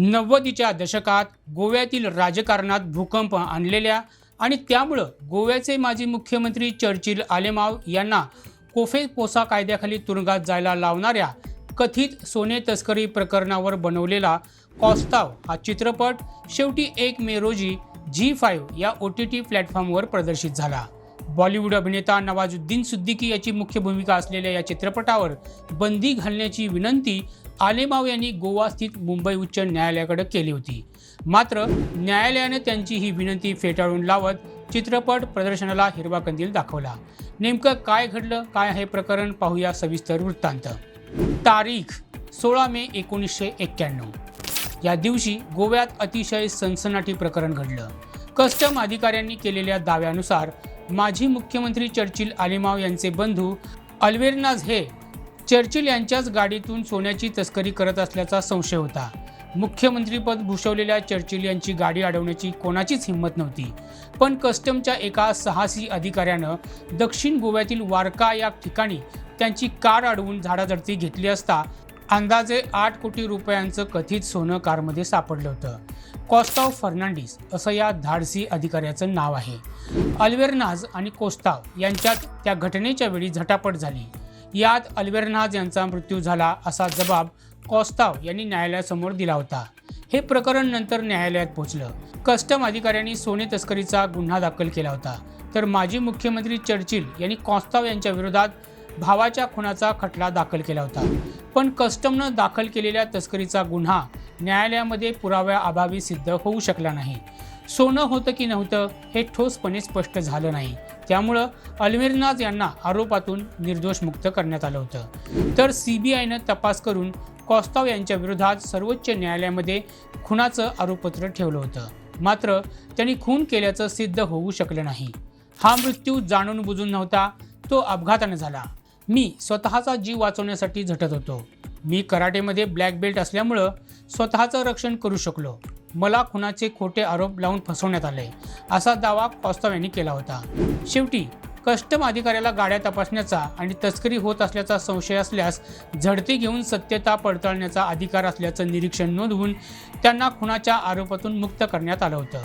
नव्वदीच्या दशकात गोव्यातील राजकारणात भूकंप आणलेल्या आणि त्यामुळं गोव्याचे माजी मुख्यमंत्री चर्चिल आलेमाव यांना कोफे पोसा कायद्याखाली तुरुंगात जायला लावणाऱ्या कथित सोने तस्करी प्रकरणावर बनवलेला कॉस्ताव हा चित्रपट शेवटी एक मे रोजी झी फाईव्ह या ओ टी टी प्लॅटफॉर्मवर प्रदर्शित झाला. बॉलिवूड अभिनेता नवाजुद्दीन सिद्दीकी याची मुख्य भूमिका असलेल्या या चित्रपटावर बंदी घालण्याची विनंती आलेमाव यांनी गोवा स्थित मुंबई उच्च न्यायालयाकडे केली होती. मात्र न्यायालयाने त्यांची ही विनंती फेटाळून लावत चित्रपट प्रदर्शनाला हिरवा कंदील दाखवला. नेमकं काय घडलं काय हे प्रकरण पाहूया सविस्तर वृत्तांत. तारीख सोळा मे एकोणीसशे एक्क्याण्णव. या दिवशी गोव्यात अतिशय सनसनाटी प्रकरण घडलं. कस्टम अधिकाऱ्यांनी केलेल्या दाव्यानुसार माजी मुख्यमंत्री चर्चिल आलिमाव यांचे बंधू अल्वेरनाज हे चर्चिल यांच्याच गाडीतून सोन्याची तस्करी करत असल्याचा संशय होता. मुख्यमंत्रीपद भूषवलेल्या चर्चिल यांची गाडी अडवण्याची कोणाचीच हिंमत नव्हती. पण कस्टमच्या एका साहसी अधिकाऱ्यानं दक्षिण गोव्यातील वारका या ठिकाणी त्यांची कार अडवून झाडाझडती घेतली असता अंदाजे आठ कोटी रुपयांचं कथित सोनं कारमध्ये सापडलं होतं. कॉस्ताव फर्नांडिस असं या धाडसी अधिकाऱ्याचं नाव आहे. अल्वेरनाज आणि कोस्ताव यांच्यात त्या घटनेच्या वेळी झटापट झाली. यात अल्वेरनाज यांचा मृत्यू झाला असा जबाब कॉस्ताव यांनी न्यायालयासमोर दिला होता. हे प्रकरण नंतर न्यायालयात पोहोचलं कस्टम अधिकाऱ्यांनी सोने तस्करीचा गुन्हा दाखल केला होता. तर माजी मुख्यमंत्री चर्चिल यांनी कॉस्ताव यांच्या विरोधात भावाच्या खुनाचा खटला दाखल केला होता. पण कस्टमनं दाखल केलेल्या तस्करीचा गुन्हा न्यायालयामध्ये पुराव्याअभावी सिद्ध होऊ शकला नाही. सोनं होतं की नव्हतं हे ठोसपणे स्पष्ट झालं नाही. त्यामुळं अल्मेरनाज यांना आरोपातून निर्दोष मुक्त करण्यात आलं होतं. तर सी बी आयनं तपास करून कॉस्ताव यांच्या विरोधात सर्वोच्च न्यायालयामध्ये खुनाचं आरोपपत्र ठेवलं होतं. मात्र त्यांनी खून केल्याचं सिद्ध होऊ शकलं नाही. हा मृत्यू जाणून बुजून नव्हता तो अपघाताने झाला. मी स्वतःचा जीव वाचवण्यासाठी झटत होतो. मी कराटेमध्ये ब्लॅक बेल्ट असल्यामुळं स्वतःचं रक्षण करू शकलो. मला खुनाचे खोटे आरोप लावून फसवण्यात आले असा दावा कॉस्ताव यांनी केला होता. शेवटी कस्टम अधिकाऱ्याला गाड्या तपासण्याचा आणि तस्करी होत असल्याचा संशय असल्यास झडती घेऊन सत्यता पडताळण्याचा अधिकार असल्याचं निरीक्षण नोंदवून त्यांना खुनाच्या आरोपातून मुक्त करण्यात आलं होतं.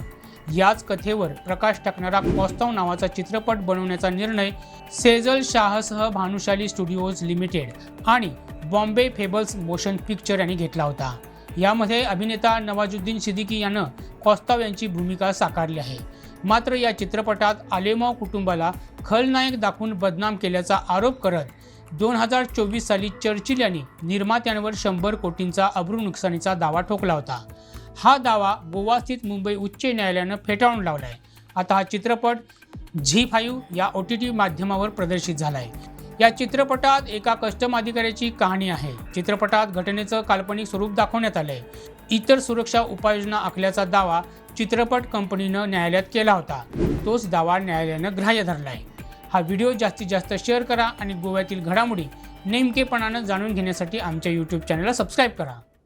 याच कथेवर प्रकाश टाकणारा कॉस्तव नावाचा चित्रपट बनवण्याचा निर्णय सेजल शाहसह भानुशाली स्टुडिओज लिमिटेड आणि बॉम्बे फेबल्स मोशन पिक्चर यांनी घेतला होता. यामध्ये अभिनेता नवाजुद्दीन सिद्दीकी यानं कॉस्ताव यांची भूमिका साकारली आहे. मात्र या चित्रपटात आलेमाव कुटुंबाला खलनायक दाखवून बदनाम केल्याचा आरोप करत दोन हजार चोवीस साली चर्चिल यांनी निर्मात्यांवर शंभर कोटींचा अब्रू नुकसानीचा दावा ठोकला होता. हा दावा गोवा स्थित मुंबई उच्च न्यायालयानं फेटाळून लावला आहे आता हा चित्रपट झी फाईव्ह या ओ टी टी माध्यमावर प्रदर्शित झाला आहे या चित्रपटात एका कस्टम अधिकाऱ्याची कहाणी आहे. चित्रपटात घटनेचं काल्पनिक स्वरूप दाखवण्यात आलंय. इतर सुरक्षा उपाययोजना आखल्याचा दावा चित्रपट कंपनीनं न्यायालयात केला होता. तोच दावा न्यायालयानं ग्राह्य धरलाय. हा व्हिडिओ जास्तीत जास्त शेअर करा आणि गोव्यातील घडामोडी नेमकेपणानं जाणून घेण्यासाठी आमच्या यूट्यूब चॅनलला सबस्क्राईब करा.